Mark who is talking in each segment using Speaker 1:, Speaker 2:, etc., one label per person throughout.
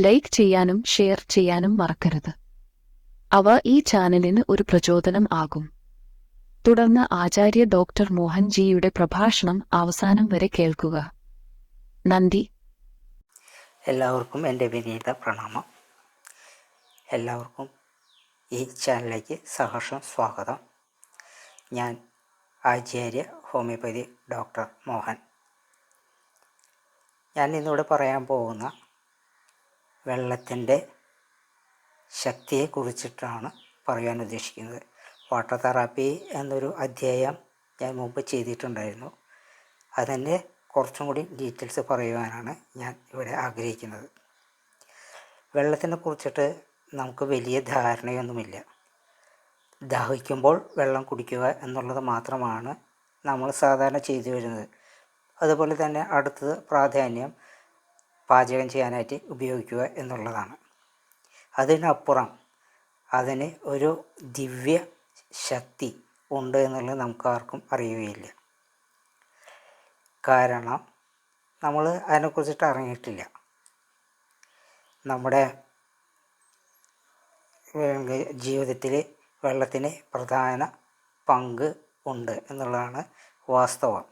Speaker 1: Like ചെയ്യാനും share ചെയ്യാനും മറക്കരുത്. അവ ഈ ചാനലിന് ഒരു പ്രചോദനം ആകും. തുടർന്ന് ആചാര്യ ഡോക്ടർ മോഹൻജിയുടെ പ്രഭാഷണം അവസാനം വരെ കേൾക്കുക. നന്ദി.
Speaker 2: എല്ലാവർക്കും എന്റെ വിനീത പ്രണാമം. എല്ലാവർക്കും ഈ ചാനലിലേക്ക് സഹർഷം സ്വാഗതം. ഞാൻ ആചാര്യ ഹോമിയോപ്പതി ഡോക്ടർ മോഹൻ. ഞാൻ ഇന്നിവിടെ പറയാൻ പോകുന്ന വെള്ളത്തിന്റെ ശക്തിയെക്കുറിച്ചിട്ടാണ് പറയാൻ ഉദ്ദേശിക്കുന്നത്. വാട്ടർ തെറാപ്പി എന്നൊരു അധ്യായം ഞാൻ മുമ്പ് ചെയ്തിട്ടുണ്ടായിരുന്നു. അതിന്റെ കുറച്ചും കൂടി ഡീറ്റെയിൽസ് പറയുവാനാണ് ഞാൻ ഇവിടെ ആഗ്രഹിക്കുന്നത്. വെള്ളത്തിനെ കുറിച്ചിട്ട് നമുക്ക് വലിയ ധാരണയൊന്നുമില്ല. ദാഹിക്കുമ്പോൾ വെള്ളം കുടിക്കുക എന്നുള്ളത് മാത്രമാണ് നമ്മൾ സാധാരണ ചെയ്തു വരുന്നത്. അതുപോലെ തന്നെ അടുത്തത് പ്രാധാന്യം പാചകം ചെയ്യാനായിട്ട് ഉപയോഗിക്കുക എന്നുള്ളതാണ്. അതിനപ്പുറം അതിന് ഒരു ദിവ്യ ശക്തി ഉണ്ട് എന്നുള്ളത് നമുക്ക് ആർക്കും അറിയുകയില്ല. കാരണം നമ്മൾ അതിനെക്കുറിച്ചിട്ട് അറിഞ്ഞിട്ടില്ല. നമ്മുടെ ജീവിതത്തിൽ വെള്ളത്തിന് പ്രധാന പങ്ക് ഉണ്ട് എന്നുള്ളതാണ് വാസ്തവം.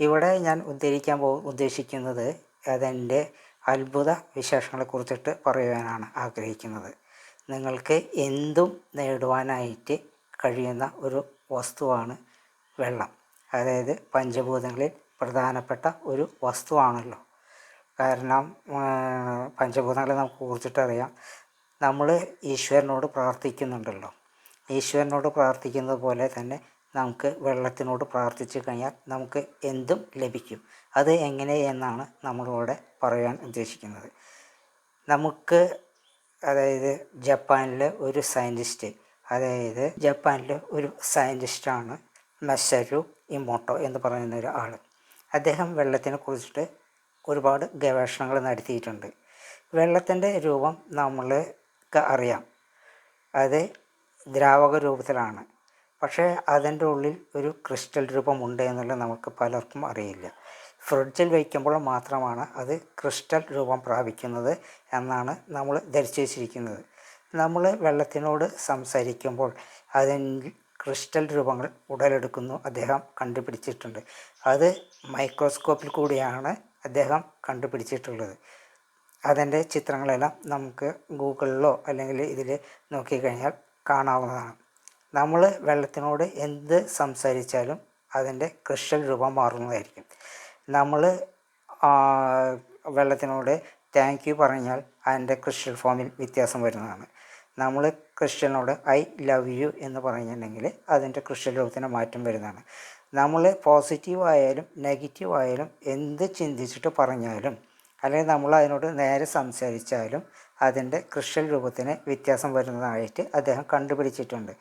Speaker 2: ഇവിടെ ഞാൻ ഉദ്ധരിക്കാൻ പോ ഉദ്ദേശിക്കുന്നത് അതിന്റെ അത്ഭുത വിശേഷങ്ങളെ കുറിച്ചിട്ട് പറയുവാനാണ് ആഗ്രഹിക്കുന്നത്. നിങ്ങൾക്ക് എന്തും നേടുവാനായിട്ട് കഴിയുന്ന ഒരു വസ്തുവാണ് വെള്ളം. അതായത് പഞ്ചഭൂതങ്ങളിൽ പ്രധാനപ്പെട്ട ഒരു വസ്തുവാണല്ലോ. കാരണം പഞ്ചഭൂതങ്ങളെ നമുക്ക് കുറിച്ചിട്ടറിയാം. നമ്മൾ ഈശ്വരനോട് പ്രാർത്ഥിക്കുന്നുണ്ടല്ലോ. ഈശ്വരനോട് പ്രാർത്ഥിക്കുന്നത് പോലെ തന്നെ നമുക്ക് വെള്ളത്തിനോട് പ്രാർത്ഥിച്ചു കഴിഞ്ഞാൽ നമുക്ക് എന്തും ലഭിക്കും. അത് എങ്ങനെ എന്നാണ് നമ്മളിവിടെ പറയാൻ ഉദ്ദേശിക്കുന്നത്. നമുക്ക് അതായത് ജപ്പാനിലെ ഒരു സയന്റിസ്റ്റ് അതായത് ജപ്പാനിലെ ഒരു സയന്റിസ്റ്റാണ് മെസ്സരു ഇമോട്ടോ എന്ന് പറയുന്ന ഒരു ആൾ അദ്ദേഹം വെള്ളത്തിനെ കുറിച്ചിട്ട് ഒരുപാട് ഗവേഷണങ്ങൾ നടത്തിയിട്ടുണ്ട്. വെള്ളത്തിന്റെ രൂപം നമ്മൾക്ക് അറിയാം. അത് ദ്രാവക രൂപത്തിലാണ്. പക്ഷേ അതിന്റെ ഉള്ളിൽ ഒരു ക്രിസ്റ്റൽ രൂപമുണ്ട് എന്നുള്ളത് നമുക്ക് പലർക്കും അറിയില്ല. ഫ്രിഡ്ജിൽ വയ്ക്കുമ്പോൾ മാത്രമാണ് അത് ക്രിസ്റ്റൽ രൂപം പ്രാപിക്കുന്നത് എന്നാണ് നമ്മൾ ധരിച്ചു വച്ചിരിക്കുന്നത് നമ്മൾ വെള്ളത്തിനോട് സംസാരിക്കുമ്പോൾ അതിൽ ക്രിസ്റ്റൽ രൂപങ്ങൾ ഉടലെടുക്കുന്നു അദ്ദേഹം കണ്ടുപിടിച്ചിട്ടുണ്ട്. അത് മൈക്രോസ്കോപ്പിൽ കൂടിയാണ് അദ്ദേഹം കണ്ടുപിടിച്ചിട്ടുള്ളത്. അതിന്റെ ചിത്രങ്ങളെല്ലാം നമുക്ക് ഗൂഗിളിലോ അല്ലെങ്കിൽ ഇതിൽ നോക്കിക്കഴിഞ്ഞാൽ കാണാവുന്നതാണ്. നമ്മൾ വെള്ളത്തിനോട് എന്ത് സംസാരിച്ചാലും അതിന്റെ ക്രിസ്റ്റൽ രൂപം മാറുന്നതായിരിക്കും. നമ്മൾ വെള്ളത്തിനോട് താങ്ക് യു പറഞ്ഞാൽ അതിന്റെ ക്രിസ്റ്റൽ ഫോമിൽ വ്യത്യാസം വരുന്നതാണ്. നമ്മൾ ക്രിസ്റ്റ്യനോട് ഐ ലവ് യു എന്ന് പറഞ്ഞിട്ടുണ്ടെങ്കിൽ അതിന്റെ ക്രിസ്റ്റൽ രൂപത്തിന് മാറ്റം വരുന്നതാണ്. നമ്മൾ പോസിറ്റീവ് ആയാലും നെഗറ്റീവ് ആയാലും എന്ത് ചിന്തിച്ചിട്ട് പറഞ്ഞാലും അല്ലെങ്കിൽ നമ്മൾ അതിനോട് നേരെ സംസാരിച്ചാലും അതിന്റെ ക്രിസ്റ്റൽ രൂപത്തിന് വ്യത്യാസം വരുന്നതായിട്ട് അദ്ദേഹം കണ്ടുപിടിച്ചിട്ടുണ്ട്.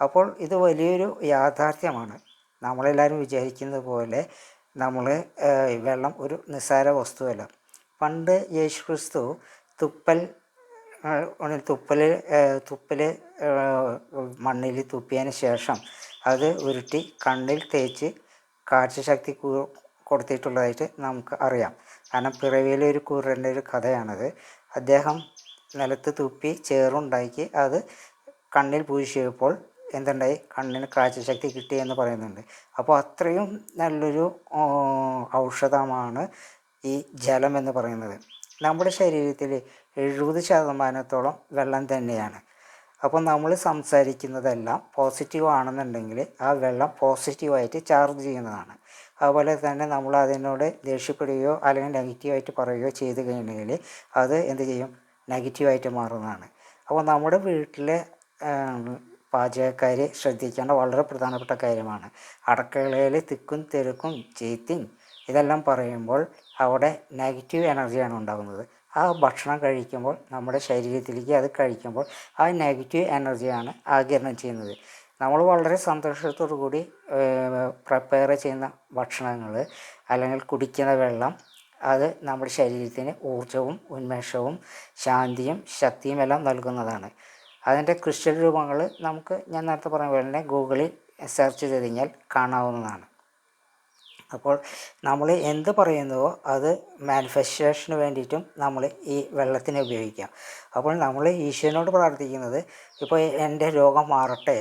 Speaker 2: അപ്പോൾ ഇത് വലിയൊരു യാഥാർത്ഥ്യമാണ്. നമ്മളെല്ലാവരും വിചാരിക്കുന്നത് പോലെ നമ്മൾ വെള്ളം ഒരു നിസ്സാര വസ്തുവല്ല. പണ്ട് യേശു ക്രിസ്തു തുപ്പൽ തുപ്പൽ തുപ്പൽ മണ്ണിൽ തുപ്പിയതിന് ശേഷം അത് ഉരുട്ടി കണ്ണിൽ തേച്ച് കാഴ്ചശക്തി ശക്തി കൊടുത്തിട്ടുള്ളതായിട്ട് നമുക്ക് അറിയാം. കാരണം പിറവിയിലെ ഒരു കുരുടന്റെ ഒരു കഥയാണത്. അദ്ദേഹം നിലത്ത് തുപ്പി ചേറുണ്ടാക്കി അത് കണ്ണിൽ പൂശിയപ്പോൾ എന്തുണ്ടായി? കണ്ണിന് കാഴ്ചശക്തി കിട്ടി എന്ന് പറയുന്നുണ്ട്. അപ്പോൾ അത്രയും നല്ലൊരു ഔഷധമാണ് ഈ ജലം എന്ന് പറയുന്നത്. നമ്മുടെ ശരീരത്തിൽ എഴുപത് ശതമാനത്തോളം വെള്ളം തന്നെയാണ്. അപ്പോൾ നമ്മൾ സംസാരിക്കുന്നതെല്ലാം പോസിറ്റീവ് ആണെന്നുണ്ടെങ്കിൽ ആ വെള്ളം പോസിറ്റീവായിട്ട് ചാർജ് ചെയ്യുന്നതാണ്. അതുപോലെ തന്നെ നമ്മൾ അതിനോട് ദേഷ്യപ്പെടുകയോ അല്ലെങ്കിൽ നെഗറ്റീവായിട്ട് പറയുകയോ ചെയ്ത് കഴിഞ്ഞാൽ അത് എന്ത് ചെയ്യും? നെഗറ്റീവായിട്ട് മാറുന്നതാണ്. അപ്പോൾ നമ്മുടെ വീട്ടിലെ പാചകക്കാർ ശ്രദ്ധിക്കേണ്ട വളരെ പ്രധാനപ്പെട്ട കാര്യമാണ്. അടുക്കളയിൽ തിക്കും തിരക്കും ചീത്തിയും ഇതെല്ലാം പറയുമ്പോൾ അവിടെ നെഗറ്റീവ് എനർജിയാണ് ഉണ്ടാകുന്നത്. ആ ഭക്ഷണം കഴിക്കുമ്പോൾ നമ്മുടെ ശരീരത്തിലേക്ക് അത് കഴിക്കുമ്പോൾ ആ നെഗറ്റീവ് എനർജിയാണ് ആകിരണം ചെയ്യുന്നത്. നമ്മൾ വളരെ സന്തോഷത്തോടു കൂടി പ്രിപ്പയർ ചെയ്യുന്ന ഭക്ഷണങ്ങൾ അല്ലെങ്കിൽ കുടിക്കുന്ന വെള്ളം അത് നമ്മുടെ ശരീരത്തിന് ഊർജവും ഉന്മേഷവും ശാന്തിയും ശക്തിയും എല്ലാം നൽകുന്നതാണ്. അതിന്റെ ക്രിസ്റ്റൽ രൂപങ്ങൾ നമുക്ക് ഞാൻ നേരത്തെ പറഞ്ഞ പോലെ തന്നെ ഗൂഗിളിൽ സെർച്ച് ചെയ്ത് കഴിഞ്ഞാൽ കാണാവുന്നതാണ്. അപ്പോൾ നമ്മൾ എന്ത് പറയുന്നുവോ അത് മാനിഫെസ്റ്റേഷന് വേണ്ടിയിട്ടും നമ്മൾ ഈ വെള്ളത്തിനെ ഉപയോഗിക്കാം. അപ്പോൾ നമ്മൾ ഈശ്വരനോട് പ്രാർത്ഥിക്കുന്നത് ഇപ്പോൾ എന്റെ രോഗം മാറട്ടെ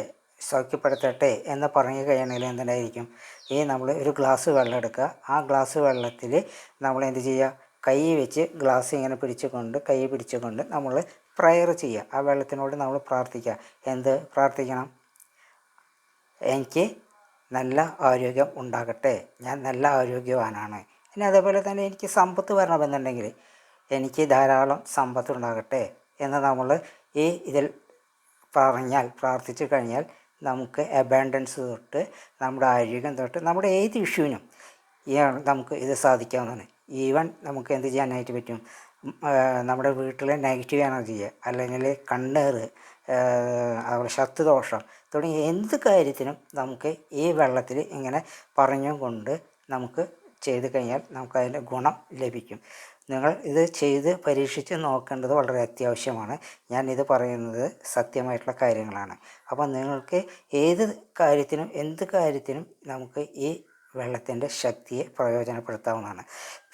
Speaker 2: സൗഖ്യപ്പെടുത്തട്ടെ എന്ന് പറഞ്ഞു കഴിയണമെങ്കിൽ എന്തുണ്ടായിരിക്കും? ഈ നമ്മൾ ഒരു ഗ്ലാസ് വെള്ളം എടുക്കുക. ആ ഗ്ലാസ് വെള്ളത്തിൽ നമ്മൾ എന്ത് ചെയ്യുക? കൈ വെച്ച് ഗ്ലാസ് ഇങ്ങനെ പിടിച്ചുകൊണ്ട് കൈ പിടിച്ചുകൊണ്ട് നമ്മൾ പ്രയർ ചെയ്യുക. ആ വെള്ളത്തിനോട് നമ്മൾ പ്രാർത്ഥിക്കുക. എന്ത് പ്രാർത്ഥിക്കണം? എനിക്ക് നല്ല ആരോഗ്യം ഉണ്ടാകട്ടെ. ഞാൻ നല്ല ആരോഗ്യവാനാണ്. പിന്നെ അതേപോലെ തന്നെ എനിക്ക് സമ്പത്ത് വരണമെന്നുണ്ടെങ്കിൽ എനിക്ക് ധാരാളം സമ്പത്ത് ഉണ്ടാകട്ടെ എന്ന് നമ്മൾ ഈ ഇതിൽ പറഞ്ഞാൽ പ്രാർത്ഥിച്ചു കഴിഞ്ഞാൽ നമുക്ക് അബാൻഡൻസ് തൊട്ട് നമ്മുടെ ആരോഗ്യം തൊട്ട് നമ്മുടെ ഏത് ഇഷ്യൂവിനും നമുക്ക് ഇത് സാധിക്കാവുന്നതാണ്. ഈവൻ നമുക്ക് എന്ത് ചെയ്യാനായിട്ട് പറ്റും? നമ്മുടെ വീട്ടിലെ നെഗറ്റീവ് എനർജി അല്ലെങ്കിൽ കണ്ണേറ് അതുപോലെ ശത്രുദോഷം തുടങ്ങിയ എന്ത് കാര്യത്തിനും നമുക്ക് ഈ വെള്ളത്തിൽ ഇങ്ങനെ പറഞ്ഞും കൊണ്ട് നമുക്ക് ചെയ്ത് കഴിഞ്ഞാൽ നമുക്കതിന്റെ ഗുണം ലഭിക്കും. നിങ്ങൾ ഇത് ചെയ്ത് പരീക്ഷിച്ച് നോക്കേണ്ടത് വളരെ അത്യാവശ്യമാണ്. ഞാൻ ഇത് പറയുന്നത് സത്യമായിട്ടുള്ള കാര്യങ്ങളാണ്. അപ്പോൾ നിങ്ങൾക്ക് ഏത് കാര്യത്തിനും എന്ത് കാര്യത്തിനും നമുക്ക് ഈ വെള്ളത്തിന്റെ ശക്തിയെ പ്രയോജനപ്പെടുത്താവുന്നതാണ്.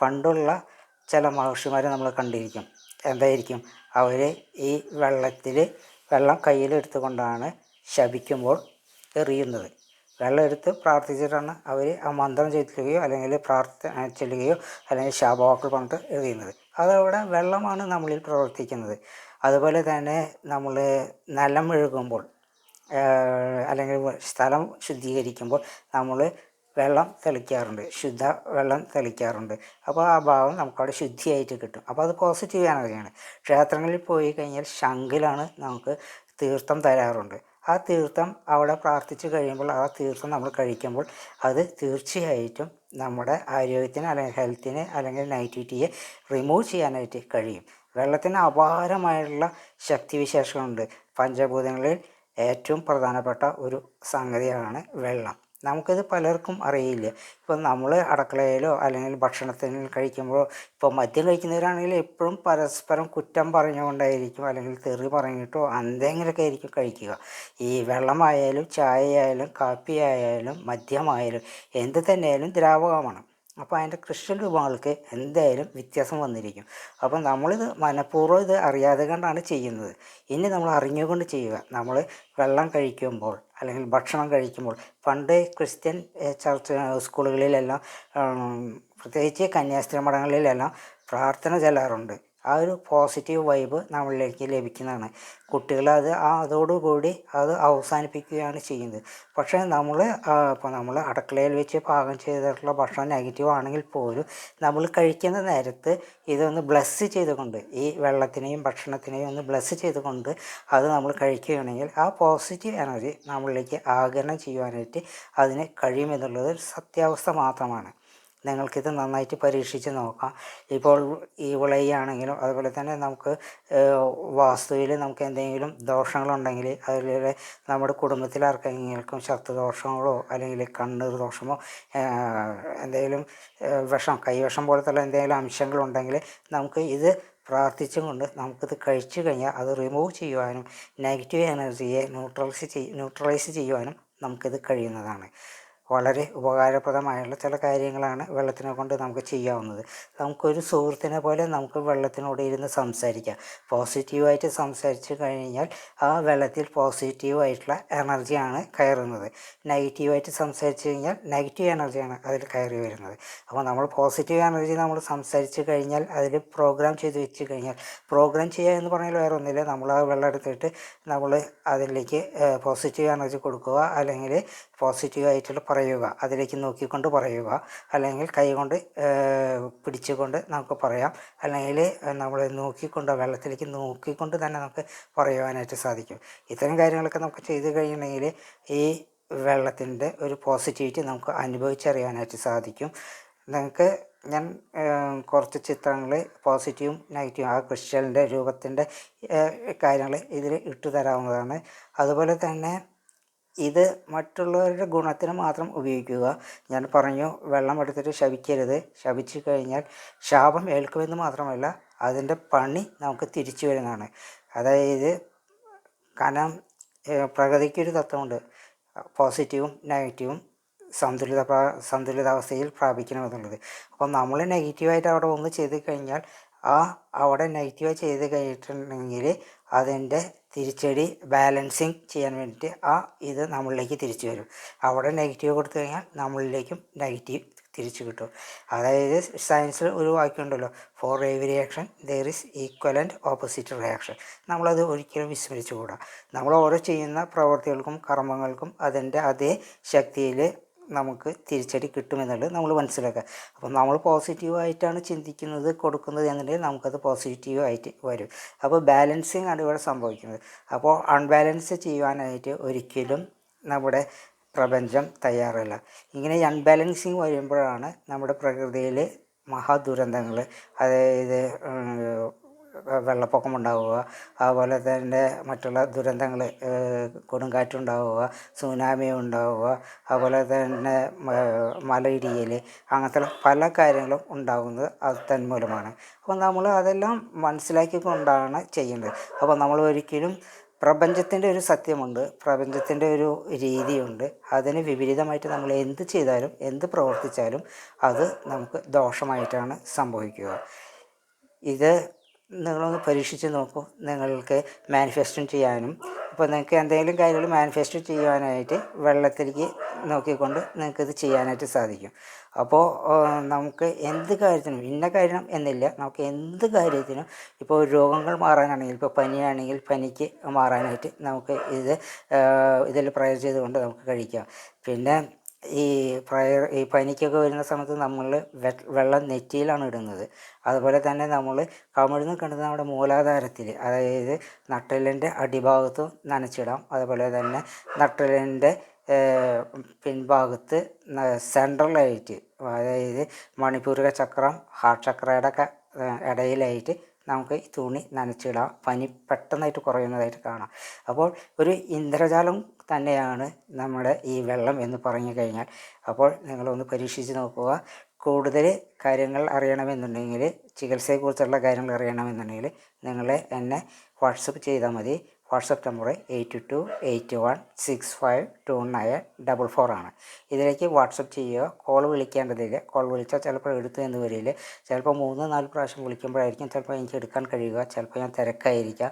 Speaker 2: പണ്ടുള്ള ചില മഹർഷിമാരെ നമ്മൾ കണ്ടിരിക്കും. എന്തായിരിക്കും? അവർ ഈ വെള്ളത്തിൽ വെള്ളം കയ്യിലെടുത്തുകൊണ്ടാണ് ശപിക്കുമ്പോൾ എറിയുന്നത്. വെള്ളം എടുത്ത് പ്രാർത്ഥിച്ചിട്ടാണ് അവർ ആ മന്ത്രം ചൊല്ലുകയോ അല്ലെങ്കിൽ പ്രാർത്ഥ ചൊല്ലുകയോ അല്ലെങ്കിൽ ശാപവാക്കൾ പറഞ്ഞിട്ട് എറിയുന്നത്. അതവിടെ വെള്ളമാണ് നമ്മളിൽ പ്രവർത്തിക്കുന്നത്. അതുപോലെ തന്നെ നമ്മൾ നിലം മെഴുകുമ്പോൾ അല്ലെങ്കിൽ സ്ഥലം ശുദ്ധീകരിക്കുമ്പോൾ നമ്മൾ വെള്ളം തെളിക്കാറുണ്ട്. ശുദ്ധ വെള്ളം തെളിക്കാറുണ്ട്. അപ്പോൾ ആ ഭാവം നമുക്കവിടെ ശുദ്ധിയായിട്ട് കിട്ടും. അപ്പോൾ അത് പോസിറ്റീവ് എനർജിയാണ്. ക്ഷേത്രങ്ങളിൽ പോയി കഴിഞ്ഞാൽ ശംഖിലാണ് നമുക്ക് തീർത്ഥം തരാറുണ്ട്. ആ തീർത്ഥം അവിടെ പ്രാർത്ഥിച്ച് കഴിയുമ്പോൾ ആ തീർത്ഥം നമ്മൾ കഴിക്കുമ്പോൾ അത് തീർച്ചയായിട്ടും നമ്മുടെ ആരോഗ്യത്തിന് അല്ലെങ്കിൽ ഹെൽത്തിന് അല്ലെങ്കിൽ നൈറ്റിറ്റിയെ റിമൂവ് ചെയ്യാനായിട്ട് കഴിയും. വെള്ളത്തിന് അപാരമായുള്ള ശക്തിവിശേഷങ്ങളുണ്ട്. പഞ്ചഭൂതങ്ങളിൽ ഏറ്റവും പ്രധാനപ്പെട്ട ഒരു സംഗതിയാണ് വെള്ളം. നമുക്കിത് പലർക്കും അറിയില്ല. ഇപ്പം നമ്മൾ അടുക്കളയിലോ അല്ലെങ്കിൽ ഭക്ഷണത്തിന് കഴിക്കുമ്പോഴോ ഇപ്പോൾ മദ്യം കഴിക്കുന്നവരാണെങ്കിൽ എപ്പോഴും പരസ്പരം കുറ്റം പറഞ്ഞുകൊണ്ടായിരിക്കും അല്ലെങ്കിൽ തെറി പറഞ്ഞിട്ടോ എന്തെങ്കിലുമൊക്കെ ആയിരിക്കും കഴിക്കുക. ഈ വെള്ളമായാലും ചായ ആയാലും കാപ്പി ആയാലും മദ്യമായാലും എന്ത് തന്നെയായാലും ദ്രാവകമാണ്. അപ്പോൾ അതിന്റെ ക്രിസ്ത്യൻ രൂപങ്ങൾക്ക് എന്തായാലും വ്യത്യാസം വന്നിരിക്കും. അപ്പോൾ നമ്മളിത് മനഃപൂർവം ഇത് അറിയാതെ കൊണ്ടാണ് ചെയ്യുന്നത്. ഇനി നമ്മൾ അറിഞ്ഞുകൊണ്ട് ചെയ്യുക. നമ്മൾ വെള്ളം കഴിക്കുമ്പോൾ അല്ലെങ്കിൽ ഭക്ഷണം കഴിക്കുമ്പോൾ പണ്ട് ക്രിസ്ത്യൻ ചർച്ച് സ്കൂളുകളിലെല്ലാം പ്രത്യേകിച്ച് കന്യാസ്ത്രീ മഠങ്ങളിലെല്ലാം പ്രാർത്ഥന ചെല്ലാറുണ്ട്. ആ ഒരു പോസിറ്റീവ് വൈബ് നമ്മളിലേക്ക് ലഭിക്കുന്നതാണ്. കുട്ടികൾ അത് ആ അതോടുകൂടി അത് അവസാനിപ്പിക്കുകയാണ് ചെയ്യുന്നത്. പക്ഷേ നമ്മൾ ഇപ്പോൾ നമ്മൾ അടുക്കളയിൽ വെച്ച് പാകം ചെയ്തിട്ടുള്ള ഭക്ഷണം നെഗറ്റീവ് ആണെങ്കിൽ പോലും നമ്മൾ കഴിക്കുന്ന നേരത്ത് ഇതൊന്ന് ബ്ലസ് ചെയ്തുകൊണ്ട് ഈ വെള്ളത്തിനെയും ഭക്ഷണത്തിനെയും ഒന്ന് ബ്ലസ് ചെയ്തുകൊണ്ട് അത് നമ്മൾ കഴിക്കുകയാണെങ്കിൽ ആ പോസിറ്റീവ് എനർജി നമ്മളിലേക്ക് ആഗിരണം ചെയ്യുവാനായിട്ട് അതിന് കഴിയുമെന്നുള്ളത് സത്യാവസ്ഥ മാത്രമാണ്. നിങ്ങൾക്കിത് നന്നായിട്ട് പരീക്ഷിച്ച് നോക്കാം. ഇപ്പോൾ ഈ വിളയാണെങ്കിലും അതുപോലെ തന്നെ നമുക്ക് വാസ്തുവിൽ നമുക്ക് എന്തെങ്കിലും ദോഷങ്ങളുണ്ടെങ്കിൽ അതുപോലെ നമ്മുടെ കുടുംബത്തിൽ ആർക്കെങ്കിലും ശത്രുദോഷങ്ങളോ അല്ലെങ്കിൽ കണ്ണീർ ദോഷമോ എന്തെങ്കിലും വിഷം കൈവിഷം പോലത്തുള്ള എന്തെങ്കിലും അംശങ്ങളുണ്ടെങ്കിൽ നമുക്ക് ഇത് പ്രാർത്ഥിച്ചും കൊണ്ട് നമുക്കിത് കഴിച്ചു കഴിഞ്ഞാൽ അത് റിമൂവ് ചെയ്യുവാനും നെഗറ്റീവ് എനർജിയെ ന്യൂട്രലൈസ് ചെയ് ന്യൂട്രലൈസ് ചെയ്യുവാനും നമുക്കിത് കഴിയുന്നതാണ്. വളരെ ഉപകാരപ്രദമായുള്ള ചില കാര്യങ്ങളാണ് വെള്ളത്തിനെ കൊണ്ട് നമുക്ക് ചെയ്യാവുന്നത്. നമുക്കൊരു സുഹൃത്തിനെ പോലെ നമുക്ക് വെള്ളത്തിനോട് ഇരുന്ന് സംസാരിക്കാം. പോസിറ്റീവായിട്ട് സംസാരിച്ച് കഴിഞ്ഞാൽ ആ വെള്ളത്തിൽ പോസിറ്റീവായിട്ടുള്ള എനർജിയാണ് കയറുന്നത്. നെഗറ്റീവായിട്ട് സംസാരിച്ച് കഴിഞ്ഞാൽ നെഗറ്റീവ് എനർജിയാണ് അതിൽ കയറി വരുന്നത്. അപ്പോൾ നമ്മൾ പോസിറ്റീവ് എനർജി നമ്മൾ സംസാരിച്ച് കഴിഞ്ഞാൽ അതിൽ പ്രോഗ്രാം ചെയ്ത് വെച്ച് കഴിഞ്ഞാൽ പ്രോഗ്രാം ചെയ്യുക എന്ന് പറഞ്ഞാൽ വേറെ ഒന്നുമില്ല. നമ്മൾ ആ വെള്ളം എടുത്തിട്ട് നമ്മൾ അതിലേക്ക് പോസിറ്റീവ് എനർജി കൊടുക്കുക അല്ലെങ്കിൽ പോസിറ്റീവായിട്ടുള്ള പറയുക അതിലേക്ക് നോക്കിക്കൊണ്ട് പറയുക അല്ലെങ്കിൽ കൈകൊണ്ട് പിടിച്ചുകൊണ്ട് നമുക്ക് പറയാം. അല്ലെങ്കിൽ നമ്മൾ നോക്കിക്കൊണ്ട് വെള്ളത്തിലേക്ക് നോക്കിക്കൊണ്ട് തന്നെ നമുക്ക് പറയുവാനായിട്ട് സാധിക്കും. ഇത്തരം കാര്യങ്ങളൊക്കെ നമുക്ക് ചെയ്ത് കഴിയണമെങ്കിൽ ഈ വെള്ളത്തിന്റെ ഒരു പോസിറ്റിവിറ്റി നമുക്ക് അനുഭവിച്ചറിയാനായിട്ട് സാധിക്കും. നിങ്ങൾക്ക് ഞാൻ കുറച്ച് ചിത്രങ്ങൾ പോസിറ്റീവും നെഗറ്റീവും ആ ക്രിസ്റ്റലിന്റെ രൂപത്തിന്റെ കാര്യങ്ങൾ ഇതിൽ ഇട്ടു തരാവുന്നതാണ് അതുപോലെ തന്നെ ഇത് മറ്റുള്ളവരുടെ ഗുണത്തിന് മാത്രം ഉപയോഗിക്കുക. ഞാൻ പറഞ്ഞു വെള്ളം എടുത്തിട്ട് ശപിക്കരുത് ശപിച്ചു കഴിഞ്ഞാൽ ശാപം ഏൽക്കുമെന്ന് മാത്രമല്ല അതിന്റെ പണി നമുക്ക് തിരിച്ചു വരുന്നതാണ്. അതായത് കനം പ്രകൃതിക്കൊരു തത്വമുണ്ട്. പോസിറ്റീവും നെഗറ്റീവും സന്തുലിത സന്തുലിതാവസ്ഥയിൽ പ്രാപിക്കണമെന്നുള്ളത്. അപ്പോൾ നമ്മൾ നെഗറ്റീവായിട്ട് അവിടെ ഒന്ന് ചെയ്ത് കഴിഞ്ഞാൽ ആ അവിടെ നെഗറ്റീവായി ചെയ്ത് കഴിഞ്ഞിട്ടുണ്ടെങ്കിൽ അതിന്റെ തിരിച്ചടി ബാലൻസിങ് ചെയ്യാൻ വേണ്ടിയിട്ട് ആ ഇത് നമ്മളിലേക്ക് തിരിച്ചു വരും. അവിടെ നെഗറ്റീവ് കൊടുത്തു കഴിഞ്ഞാൽ നമ്മളിലേക്കും നെഗറ്റീവ് തിരിച്ചു കിട്ടും. അതായത് സയൻസിൽ ഒരു വാക്യമുണ്ടല്ലോ for every reaction there is equivalent opposite reaction നമ്മളത് ഒരിക്കലും വിസ്മരിച്ചുകൂടാ നമ്മൾ ഓരോ ചെയ്യുന്ന പ്രവർത്തികൾക്കും കർമ്മങ്ങൾക്കും അതിന്റെ അതേ ശക്തിയിൽ നമുക്ക് തിരിച്ചടി കിട്ടുമെന്നുള്ളത് നമ്മൾ മനസ്സിലാക്കുക. അപ്പം നമ്മൾ പോസിറ്റീവായിട്ടാണ് ചിന്തിക്കുന്നത് കൊടുക്കുന്നത് എന്നുണ്ടെങ്കിൽ നമുക്കത് പോസിറ്റീവായിട്ട് വരും. അപ്പോൾ ബാലൻസിങ് ആണ് ഇവിടെ സംഭവിക്കുന്നത്. അപ്പോൾ അൺബാലൻസ് ചെയ്യുവാനായിട്ട് ഒരിക്കലും നമ്മുടെ പ്രപഞ്ചം തയ്യാറല്ല. ഇങ്ങനെ അൺബാലൻസിങ് വരുമ്പോഴാണ് നമ്മുടെ പ്രകൃതിയിൽ മഹാദുരന്തങ്ങൾ അതായത് വെള്ളപ്പൊക്കം ഉണ്ടാവുക അതുപോലെ തന്നെ മറ്റുള്ള ദുരന്തങ്ങൾ കൊടുങ്കാറ്റുണ്ടാവുക സുനാമി ഉണ്ടാവുക അതുപോലെ തന്നെ മലയിടിയൽ അങ്ങനത്തെ പല കാര്യങ്ങളും ഉണ്ടാകുന്നത് അത് തന്മൂലമാണ്. അപ്പോൾ നമ്മൾ അതെല്ലാം മനസ്സിലാക്കിക്കൊണ്ടാണ് ചെയ്യേണ്ടത്. അപ്പോൾ നമ്മൾ ഒരിക്കലും പ്രപഞ്ചത്തിന്റെ ഒരു സത്യമുണ്ട് പ്രപഞ്ചത്തിന്റെ ഒരു രീതിയുണ്ട് അതിന് വിപരീതമായിട്ട് നമ്മൾ എന്ത് ചെയ്താലും എന്ത് പ്രവർത്തിച്ചാലും അത് നമുക്ക് ദോഷമായിട്ടാണ് സംഭവിക്കുക. ഇത് നിങ്ങളൊന്ന് പരീക്ഷിച്ച് നോക്കൂ. നിങ്ങൾക്ക് മാനിഫെസ്റ്റോ ചെയ്യാനും. അപ്പോൾ നിങ്ങൾക്ക് എന്തെങ്കിലും കാര്യങ്ങൾ മാനിഫെസ്റ്റ് ചെയ്യുവാനായിട്ട് വെള്ളത്തിലേക്ക് നോക്കിക്കൊണ്ട് നിങ്ങൾക്കിത് ചെയ്യാനായിട്ട് സാധിക്കും. അപ്പോൾ നമുക്ക് എന്ത് കാര്യത്തിനും ഇന്ന കാര്യം എന്നില്ല. നമുക്ക് എന്ത് കാര്യത്തിനും ഇപ്പോൾ രോഗങ്ങൾ മാറാനാണെങ്കിൽ ഇപ്പോൾ പനിയാണെങ്കിൽ പനിക്ക് മാറാനായിട്ട് നമുക്ക് ഇത് ഇതിൽ പ്രയർ ചെയ്തുകൊണ്ട് നമുക്ക് കഴിക്കാം. പിന്നെ ഈ പ്രയർ ഈ പനിക്കൊക്കെ വരുന്ന സമയത്ത് നമ്മൾ വെള്ളം നെറ്റിയിലാണ് ഇടുന്നത്. അതുപോലെ തന്നെ നമ്മൾ കമിഴ്ന്ന് കിടന്ന നമ്മുടെ മൂലാധാരത്തിൽ അതായത് നട്ടലിന്റെ അടിഭാഗത്തും നനച്ചിടാം. അതുപോലെ തന്നെ നട്ടലിന്റെ പിൻഭാഗത്ത് സെൻട്രലായിട്ട് അതായത് മണിപൂരിക ചക്രം ഹാർട്ട് ചക്രയുടെ ഇടയിലായിട്ട് നമുക്ക് ഈ തുണി നനച്ചിടാം. പനി പെട്ടെന്നായിട്ട് കുറയുന്നതായിട്ട് കാണാം. അപ്പോൾ ഒരു ഇന്ദ്രജാലം തന്നെയാണ് നമ്മുടെ ഈ വെള്ളം എന്ന് പറഞ്ഞു കഴിഞ്ഞാൽ. അപ്പോൾ നിങ്ങളൊന്ന് പരീക്ഷിച്ച് നോക്കുക. കൂടുതൽ കാര്യങ്ങൾ അറിയണമെന്നുണ്ടെങ്കിൽ ചികിത്സയെക്കുറിച്ചുള്ള കാര്യങ്ങൾ അറിയണമെന്നുണ്ടെങ്കിൽ നിങ്ങൾ എന്നെ വാട്സപ്പ് ചെയ്താൽ മതി. WhatsApp number eight two eight one six five two nine double four ആണ്. ഇതിലേക്ക് വാട്സപ്പ് ചെയ്യുക കോൾ വിളിക്കേണ്ടതില്ല കോൾ വിളിച്ചാൽ ചിലപ്പോൾ എടുത്തു എന്ന് വരില്ല. ചിലപ്പോൾ മൂന്ന് നാല് പ്രാവശ്യം വിളിക്കുമ്പോഴായിരിക്കും ചിലപ്പോൾ എനിക്ക് എടുക്കാൻ കഴിയുക ചിലപ്പോൾ ഞാൻ തിരക്കായിരിക്കാം.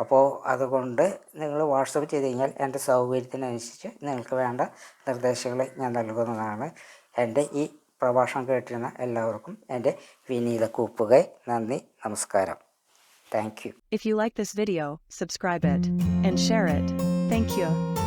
Speaker 2: അപ്പോൾ അതുകൊണ്ട് നിങ്ങൾ വാട്സപ്പ് ചെയ്ത് കഴിഞ്ഞാൽ എന്റെ സൗകര്യത്തിനനുസരിച്ച് നിങ്ങൾക്ക് വേണ്ട നിർദ്ദേശങ്ങൾ ഞാൻ നൽകുന്നതാണ്. എന്റെ ഈ പ്രഭാഷണം കേട്ടിരുന്ന എല്ലാവർക്കും എന്റെ വിനീത കൂപ്പുകൈ നന്ദി നമസ്കാരം. Thank you.
Speaker 3: If you like this video, subscribe it and share it. Thank you.